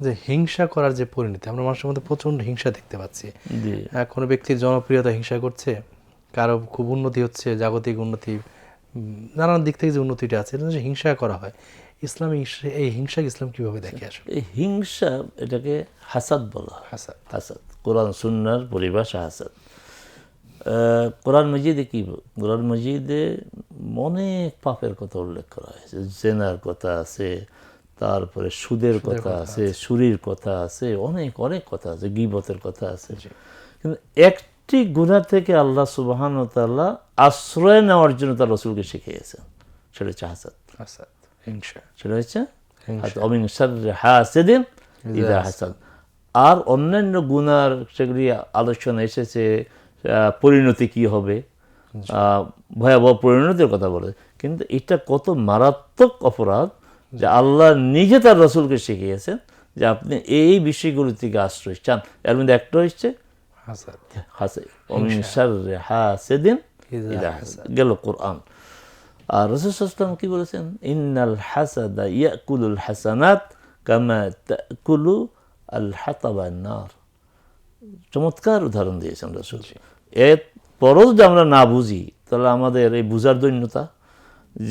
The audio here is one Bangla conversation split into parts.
যে হিংসা করার যে পরিণতি আমরা মানুষের মধ্যে প্রচণ্ড হিংসা দেখতে পাচ্ছি। কোনো ব্যক্তির জনপ্রিয়তা হিংসা করছে কারও খুব উন্নতি হচ্ছে জাগতিক উন্নতি নানান দিক থেকে যে উন্নতিটা আছে এটা যে হিংসা করা হয় ইসলাম এই- এই হিংসা ইসলাম কীভাবে দেখে আসলে? এই হিংসা এটাকে হাসাদ বলা হাসাদ। হাসাদ। কোরআন সুন্নার পরিভাষা হাসাদ। কোরআন মজিদে কি কোরআন মজিদে অনেক পাপের কথা উল্লেখ করা হয়েছে জেনার কথা আছে তারপরে সুদের কথা আছে সুরির কথা আছে অনেক অনেক কথা আছে গিবতের কথা আছে। কিন্তু একটি গুণা থেকে আল্লাহ সুবাহান তাল্লাহ আশ্রয় নেওয়ার জন্য তার রসুলকে শিখিয়েছেন। সেটা হচ্ছে হাসাদ। সেটা হচ্ছে ইদা হাসাদ। আর অন্যান্য গুনার সেগুলি আলোচনা এসেছে পরিণতি কি হবে? আহ, ভয়াবহ পরিণতির কথা বলে। কিন্তু এটা কত মারাত্মক অপরাধ যে আল্লাহ নিজে তার রসুলকে শিখিয়েছেন যে আপনি এই বিষয়গুলি থেকে আশ্রয় চান। এর মধ্যে একটা হচ্ছে গেল কোরআন। আর রসুলাম কি বলেছেন? ইন্নাল হাসাদা ইয়াকুলুল হাসানাত কামা তাকুলু আল হাতাবা নার চমৎকার উদাহরণ দিয়েছেন রসুল। এর পরও যদি আমরা না বুঝি তাহলে আমাদের এই বুঝার দৈন্যতা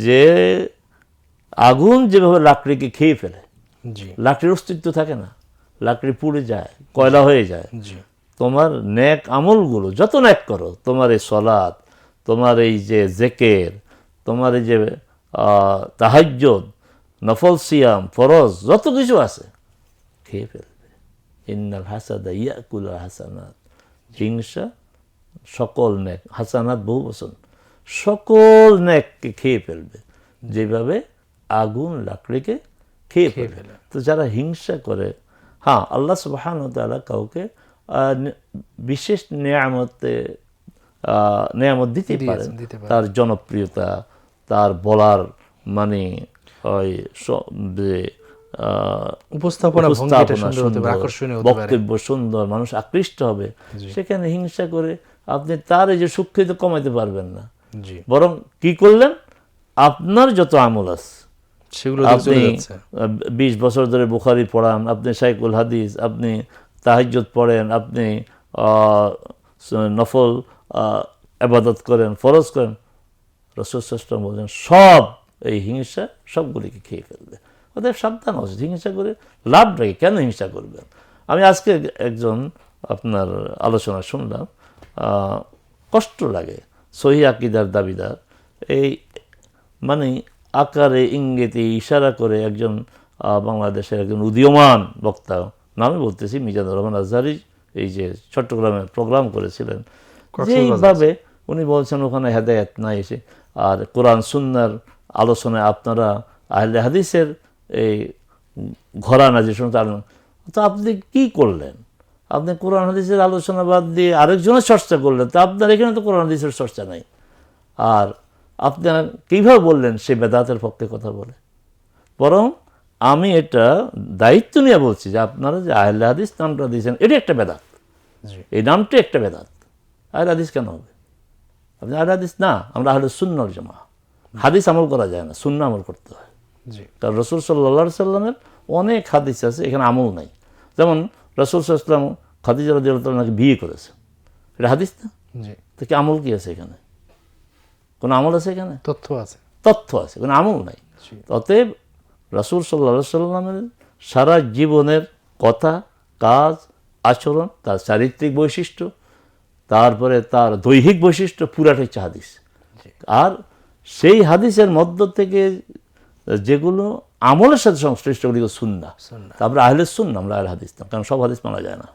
যে আগুন যেভাবে লাকড়িকে খেয়ে ফেলে জি। লাকড়ির অস্তিত্ব থাকে না লাকড়ি পুড়ে যায় কয়লা হয়ে যায়। জি। তোমার ন্যাক আমলগুলো যত ন্যাক করো। তোমার এই সলাদ তোমার এই যে জেকের তোমার এই যে তাহাজ্জুদ নফল সিয়াম ফরজ যত কিছু আছে খেয়ে ফেলবে। ইন্নাল হাসাদা ইয়াকুল হাসানাত। হিংসা সকল ন্যাক হাসানাত বহু বছর সকল ন্যাককে খেয়ে ফেলবে। যেভাবে আগুন লাকড়িকে খেয়ে ফেলে। তো যারা হিংসা করে হ্যাঁ আল্লাহ সুবাহান তালা কাউকে বিশেষ নেয়ামতে নেয়ামত দিতে পারেন। তার জনপ্রিয়তা তার বলার মানে ওই উপস্থাপনা পারে বক্তব্য সুন্দর মানুষ আকৃষ্ট হবে। সেখানে হিংসা করে আপনি তার এই যে সুখ্যাত কমাইতে পারবেন না। বরং কি করলেন? আপনার যত আমল আছে সেগুলো আপনি বিশ বছর ধরে বুখারি পড়ান আপনি সাইকুল হাদিস আপনি তাহাজ্জুদ পড়েন আপনি নফল আবাদত করেন ফরজ করেন রসুলাম বলছেন সব এই হিংসা সবগুলিকে খেয়ে ফেলবে। ওদের সাবধান আছে হিংসা করে লাভ রেখে কেন হিংসা করবেন? আমি আজকে একজন আপনার আলোচনা শুনলাম কষ্ট লাগে সহি আকিদার দাবিদার। এই মানে আকারে ইঙ্গিতে ইশারা করে একজন বাংলাদেশের একজন উদীয়মান বক্তা নামে বলতেছি মিজানুর রহমান আজহারি এই যে চট্টগ্রামে প্রোগ্রাম করেছিলেন। যেইভাবে উনি বলছেন ওখানে হেদায়ত নাই এসে। আর কোরআন সুন্নার আলোচনায় আপনারা আহলে হাদিসের এই ঘরানা যে সমস্ত তো আপনি কি করলেন? আপনি কোরআন হাদিসের আলোচনা বাদ দিয়ে আরেকজনের চর্চা করলেন তো আপনার এখানে তো কোরআন হাদিসের চর্চা নাই। আর আপনার কীভাবে বললেন সে বেদাতের পক্ষে কথা বলে? বরং আমি এটা দায়িত্ব নিয়ে বলছি যে আপনারা যে আহলে হাদিস নামটা দিয়েছেন এটা একটা বেদাত। এই নামটা একটা বেদাত। আহলে হাদিস কেন হবে? আপনি আহলে হাদিস না আমরা আহলে সুন্নর জমা হাদিস আমল করা যায় না শূন্য আমল করতে হয়। কারণ রসুল সাল্লা সাল্লামের অনেক হাদিস আছে এখানে আমল নাই। যেমন রসুল সাল্লাম খাদিজা রাদিয়াল্লাহু বিয়ে করেছে। এটা হাদিস না? তো কি আমল কি আছে এখানে? কোনো আমল আছে এখানে? তথ্য আছে। তথ্য আছে কোনো আমল নাই। অতএব রাসুল সাল্লা সাল্লামের সারা জীবনের কথা কাজ আচরণ তার চারিত্রিক বৈশিষ্ট্য তারপরে তার দৈহিক বৈশিষ্ট্য পুরাটাই হচ্ছে হাদিস। আর সেই হাদিসের মধ্য থেকে যেগুলো আমলের সাথে সংশ্লিষ্ট ওগুলো সুন্না। তারপরে আহলে সুন্না আমরা আহলে হাদিস না কারণ সব হাদিস মানা যায় না।